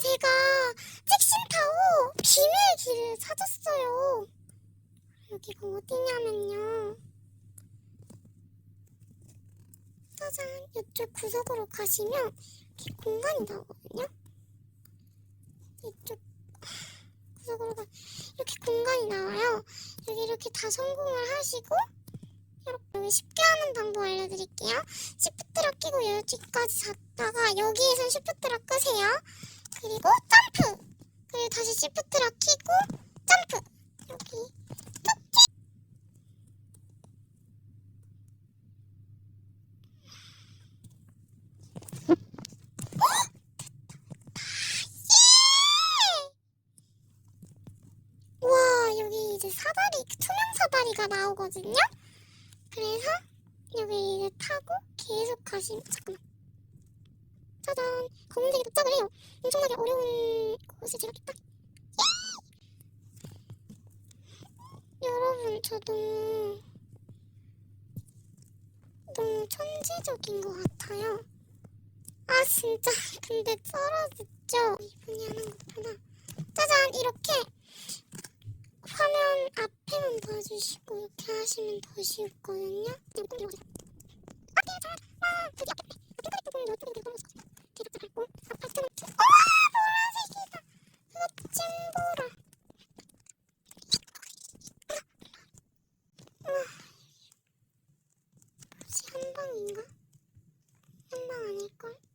제가 찍신타워 비밀 길을 찾았어요. 여기가 어디냐면요. 짜잔, 이쪽 구석으로 가시면 이렇게 공간이 나오거든요. 이쪽 구석으로 가 이렇게 공간이 나와요. 여기 이렇게 다 성공을 하시고 여기 쉽게 하는 방법 알려드릴게요. 시프트를 끼고 여기까지 갔다가 여기에서 시프트를 끄세요. 그리고 점프! 그리고 다시 시프트를 끼고 점프! 여기 뚝! 예! 와 여기 이제 사다리 투명 사다리가 나오거든요. 그래서 여기 이제 타고 계속 가시면 잠깐만 짜잔 검은색이 도착을 해요. 엄청나게 어려운 곳을 제가 딱 예! 여러분 저 너무 너무 천재적인 것 같아요. 아 진짜 근데 떨어졌죠? 이분이 하는 것보다 짜잔 이렇게 화면 앞에만 봐주시고 이렇게 하시면 더 쉽거든요. 혹시 한방인가? 한방 아닐걸?